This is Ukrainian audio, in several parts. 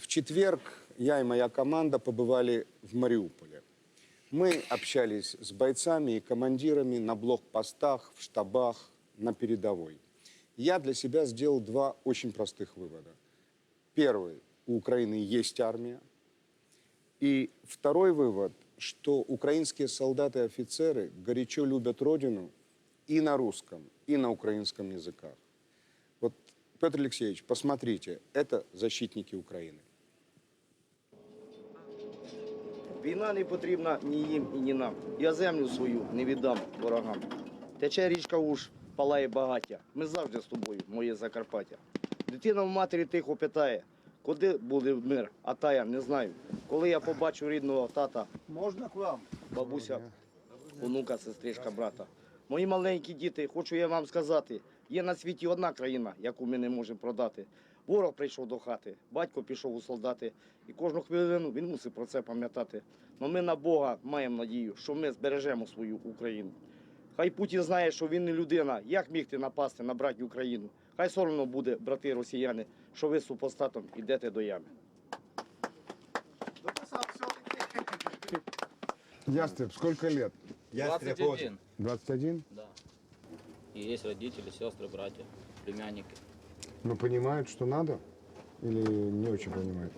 В четверг я и моя команда побывали в Мариуполе. Мы общались с бойцами и командирами на блокпостах, в штабах, на передовой. Я для себя сделал два очень простых вывода. Первый, у Украины есть армия. И второй вывод, что украинские солдаты и офицеры горячо любят Родину и на русском, и на украинском языках. Вот, Петр Алексеевич, посмотрите, это защитники Украины. Війна не потрібна ні їм і ні нам. Я землю свою не віддам ворогам. Тече річка уж, палає багаття. Ми завжди з тобою, моє Закарпаття. Дитина в матері тихо питає, куди буде мир, а тая не знаю. Коли я побачу рідного тата, Можна к вам? бабуся, онука, сестричка, брата. Мої маленькі діти, хочу я вам сказати, є на світі одна країна, яку ми не можемо продати. Ворог прийшов до хати, батько пішов у солдати, і кожну хвилину він мусить про це пам'ятати. Но ми на Бога маємо надію, що ми збережемо свою Україну. Хай Путін знає, що він не людина. Як міг ти напасти на братню Україну? Хай соромно буде, брати росіяни, що ви супостатом ідете до ями. Ястреб, сколько лет? 21. 21? Да. И есть родители, сестры, братья, племянники. Но понимают, что надо? Или не очень понимают?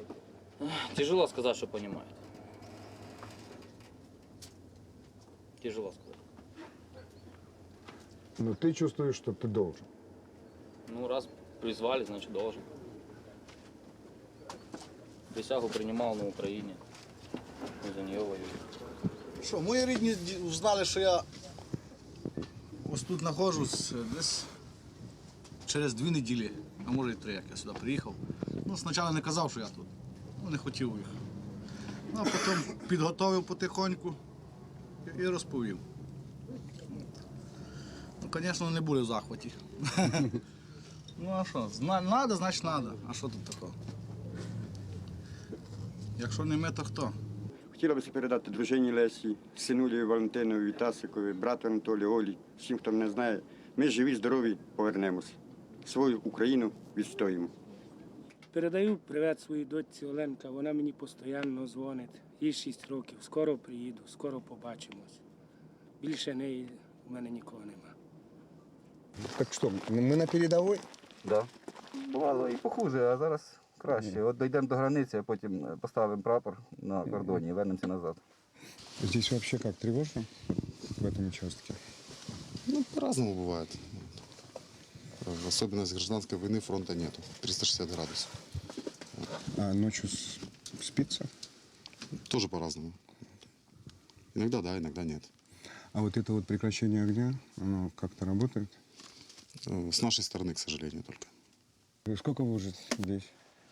Тяжело сказать, что понимают. Тяжело сказать. Но ты чувствуешь, что ты должен. Ну, раз призвали, значит должен. Присягу принимал на Украине. И за нее воюю. Що, мої рідні знали, що я ось тут знаходжусь е, десь через дві неділі, а може і три, як я сюди приїхав. Ну, спочатку не казав, що я тут. Ну, не хотів їх. Ну, а потім підготовив потихоньку і- розповів. Ну, звісно, не були в захваті. Ну, а що, надо, значить надо. А що тут такого? Якщо не ми, то хто? Хотілося б передати дружині Лесі, синулі Валентинові Вітасикові, брату Анатолію Олі, всім, хто мене знає. Ми живі, здорові, повернемось Свою Україну відстоїмо. Передаю привіт своїй дочці Оленка. Вона мені постійно дзвонить. Їй 6 років. Скоро приїду, скоро побачимось. Більше неї у мене нікого нема. Так что, мы на передовой? Да. Бувало і похуже, а зараз краще. От дійдемо до границі, а потім е, поставимо прапор на кордоні і вернемося назад. Здесь вообще как, тревожно в этом участке? Ну, по-разному бывает. В особенность гражданской войны фронта нету. 360 градусов. А ночью с- спится? Тоже по-разному. Иногда да, иногда нет. А вот это вот прекращение огня, оно как-то работает? Э, С нашей стороны, к сожалению, только. И Сколько вы уже здесь?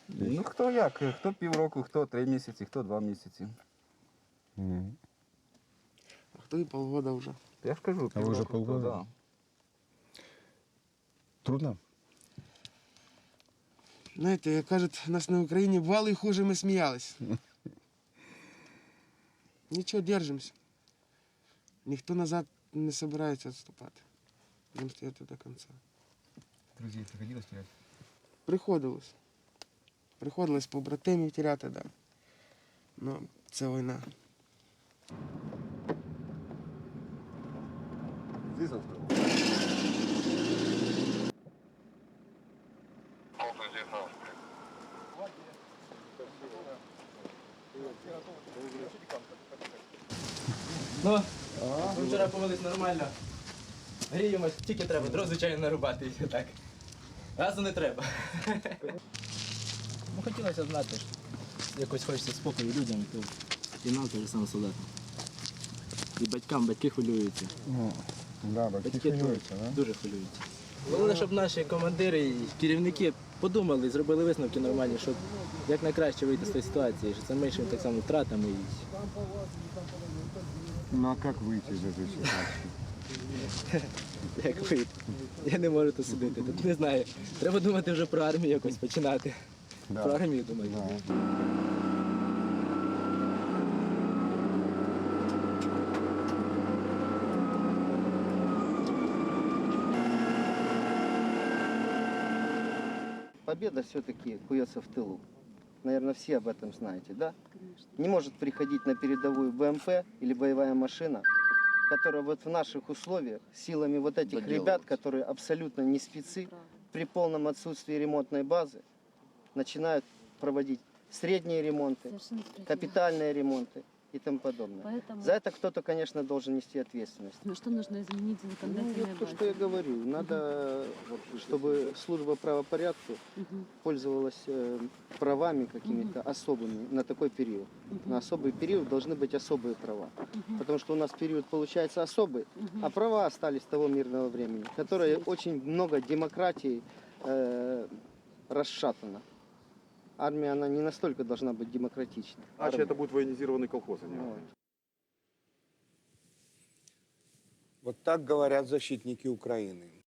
Ну хто як, хто півроку, хто три місяці, хто два місяці. Мгм. А хто і полгода вже. Я ж кажу, А ви вже півроку, хто, полгода? да. Трудно? Знаєте, як кажуть, у нас на Україні бувало і хуже, ми сміялись. Нічого, держимося. Ніхто назад не збирається відступати. Будемо стояти до кінця. Друзі, приходилось теряти? Приходилось. Приходилось побратимів теряти, да. Ну, це війна. Звісно. Ну, ми вчора повелись нормально. Гріємось, тільки треба, дров, звичайно, нарубати так. Газу не треба. Ну, хотілося знати, якось хочеться спокою людям, то і нам теж саме солдатам. І батькам, батьки хвилюються. Ну, да, батьки Батьки хвилюються, дуже, да? дуже хвилюються. Головне, щоб наші командири і керівники подумали, зробили висновки нормальні, щоб як найкраще вийти з цієї ситуації, що це меншими так само втратами. І... Ну а как выйти из этой ситуации? Як вийти? Я не можу тут судити. Тут не знаю. Треба думати вже про армію якось починати. Да. Про армію думаю. Да. Победа все-таки куется в тылу. наверное, все об этом знаете, да? Не может приходить на передовую БМП или боевая машина, которая вот в наших условиях силами вот этих ребят, которые абсолютно не спецы, при полном отсутствии ремонтной базы, начинают проводить средние ремонты, капитальные ремонты и тому подобное. Поэтому За это кто-то, конечно, должен нести ответственность. ну, что нужно изменить в Ну, вот то, что я говорю, надо, чтобы служба правопорядка Мгм. пользовалась э, правами какими-то особыми на такой период. На особый период должны быть особые права. Потому что у нас период получается особый, а права остались того мирного времени, которое очень много демократии э, расшатано. Армия, она не настолько должна быть демократичной. Иначе это будет военизированный колхоз. а не Вот. Вот так говорят защитники Украины.